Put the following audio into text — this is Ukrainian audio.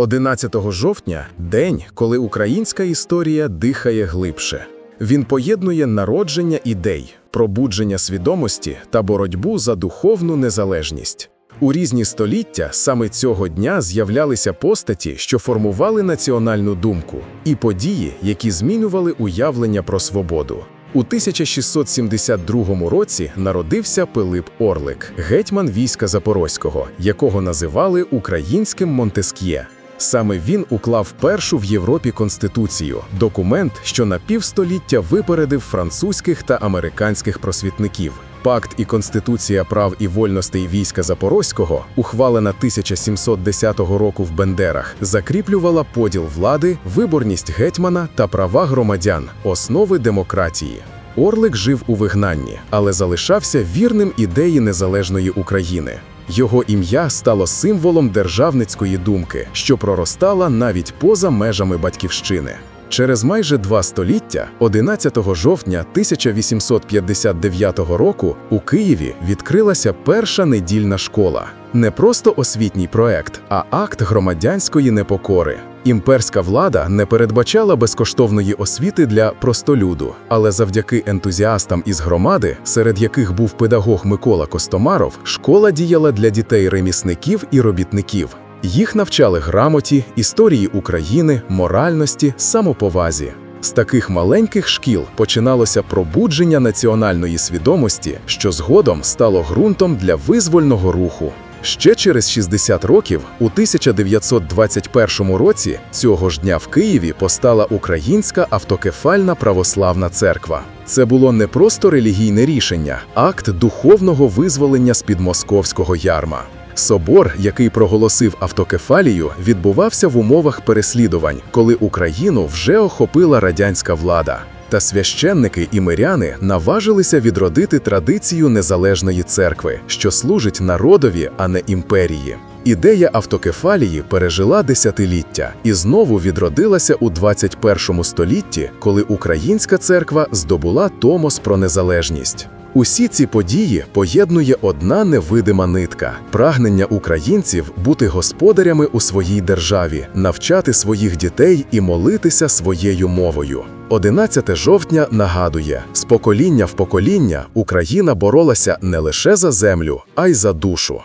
11 жовтня день, коли українська історія дихає глибше. Він поєднує народження ідей, пробудження свідомості та боротьбу за духовну незалежність. У різні століття саме цього дня з'являлися постаті, що формували національну думку, і події, які змінювали уявлення про свободу. У 1672 році народився Пилип Орлик, гетьман війська Запорозького, якого називали українським Монтеск'є. Саме він уклав першу в Європі конституцію, документ, що на півстоліття випередив французьких та американських просвітників. Пакт і Конституція прав і вольностей війська Запорозького, ухвалена 1710 року в Бендерах, закріплювала поділ влади, виборність гетьмана та права громадян, основи демократії. Орлик жив у вигнанні, але залишався вірним ідеї незалежної України. Його ім'я стало символом державницької думки, що проростала навіть поза межами батьківщини. Через майже два століття, 11 жовтня 1859 року, у Києві відкрилася перша недільна школа. Не просто освітній проект, а акт громадянської непокори. Імперська влада не передбачала безкоштовної освіти для простолюду, але завдяки ентузіастам із громади, серед яких був педагог Микола Костомаров, школа діяла для дітей ремісників і робітників. Їх навчали грамоті, історії України, моральності, самоповазі. З таких маленьких шкіл починалося пробудження національної свідомості, що згодом стало ґрунтом для визвольного руху. Ще через 60 років, у 1921 році, цього ж дня в Києві постала Українська автокефальна православна церква. Це було не просто релігійне рішення, акт духовного визволення з-під московського ярма. Собор, який проголосив автокефалію, відбувався в умовах переслідувань, коли Україну вже охопила радянська влада. Та священники і миряни наважилися відродити традицію незалежної церкви, що служить народові, а не імперії. Ідея автокефалії пережила десятиліття і знову відродилася у 21 столітті, коли українська церква здобула Томос про незалежність. Усі ці події поєднує одна невидима нитка прагнення українців бути господарями у своїй державі, навчати своїх дітей і молитися своєю мовою. 11 жовтня нагадує, з покоління в покоління Україна боролася не лише за землю, а й за душу.